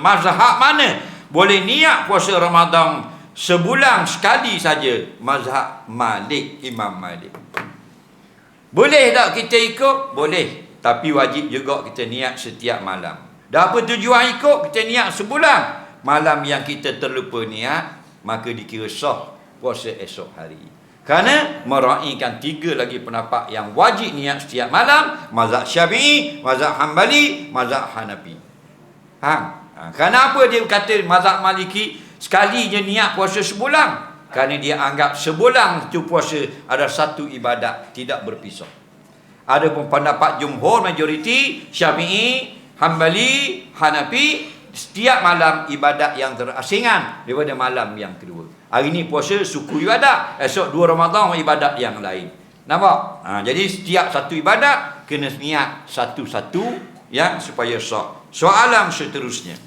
mazhab mana? Boleh niat puasa Ramadan sebulan sekali saja. Mazhab Malik Imam Malik. Boleh tak kita ikut? Boleh. Tapi wajib juga kita niat setiap malam. Dah apa tujuan ikut? Kita niat sebulan. Malam yang kita terlupa niat maka dikira sah puasa esok hari. Kerana meraihkan tiga lagi pendapat yang wajib niat setiap malam. Mazhab Syafi'i, mazhab Hambali, mazhab Hanafi. Ha? Ha. Kerana apa dia kata mazhab Maliki sekali je niat puasa sebulan? Kerana dia anggap sebulan itu puasa ada satu ibadat tidak berpisah. Ada pun pendapat jumhur majoriti Syafi'i, Hambali, Hanafi setiap malam ibadat yang terasingan daripada malam yang kedua. Hari ni puasa suku ibadat, esok dua Ramadan ibadat yang lain. Nampak? Ha, jadi setiap satu ibadat kena niat satu-satu yang supaya sah. Soalan seterusnya.